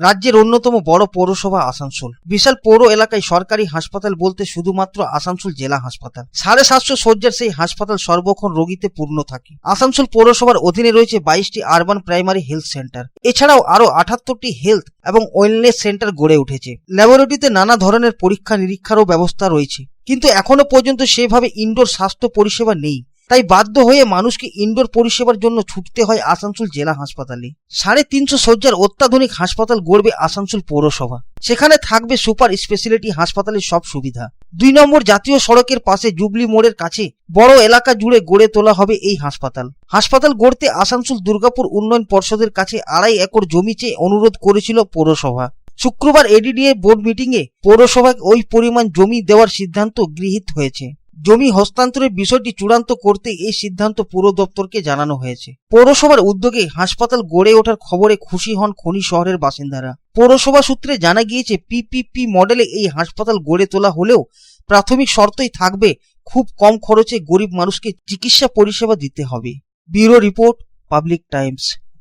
রাজ্যের অন্যতম বড় পৌরসভা আসানসোল। বিশাল পৌর এলাকায় সরকারি হাসপাতাল বলতে শুধুমাত্র আসানসোল জেলা হাসপাতাল। সাড়ে সাতশো শয্যার সেই হাসপাতাল সর্বক্ষণ রোগীতে পূর্ণ থাকে। আসানসোল পৌরসভার অধীনে রয়েছে বাইশটি আরবান প্রাইমারি হেলথ সেন্টার। এছাড়াও আরও আটাত্তরটি হেলথ এবং ওয়েলনেস সেন্টার গড়ে উঠেছে। ল্যাবরেটরিতে নানা ধরনের পরীক্ষা নিরীক্ষারও ব্যবস্থা রয়েছে। কিন্তু এখনও পর্যন্ত সেভাবে ইনডোর স্বাস্থ্য পরিষেবা নেই। তাই বাধ্য হয়ে মানুষকে ইনডোর পরিষেবার জন্য ছুটতে হয় আসানসোল জেলা হাসপাতালে। সাড়ে তিনশো শয্যার অত্যাধুনিক হাসপাতাল গড়বে আসানসোল পৌরসভা। সেখানে থাকবে সুপার স্পেশালিটি হাসপাতালের সব সুবিধা। দুই নম্বর জাতীয় সড়কের পাশে জুবলি মোড়ের কাছে বড় এলাকা জুড়ে গড়ে তোলা হবে এই হাসপাতাল। হাসপাতাল গড়তে আসানসোল দুর্গাপুর উন্নয়ন পর্ষদের কাছে আড়াই একর জমি চেয়ে অনুরোধ করেছিল পৌরসভা। শুক্রবার এডিডিএ বোর্ড মিটিংয়ে পৌরসভাকে ওই পরিমাণ জমি দেওয়ার সিদ্ধান্ত গৃহীত হয়েছে। জমি হস্তান্তরের বিষয়টি চূড়ান্ত করতে এই সিদ্ধান্ত পুর দপ্তরকে জানানো হয়েছে। পৌরসভার উদ্যোগে হাসপাতাল গড়ে ওঠার খবরে খুশি হন খনি শহরের বাসিন্দারা। পৌরসভা সূত্রে জানা গিয়েছে, পিপিপি মডেলে এই হাসপাতাল গড়ে তোলা হলেও প্রাথমিক শর্তই থাকবে, খুব কম খরচে গরিব মানুষকে চিকিৎসা পরিষেবা দিতে হবে। Bureau report, public times.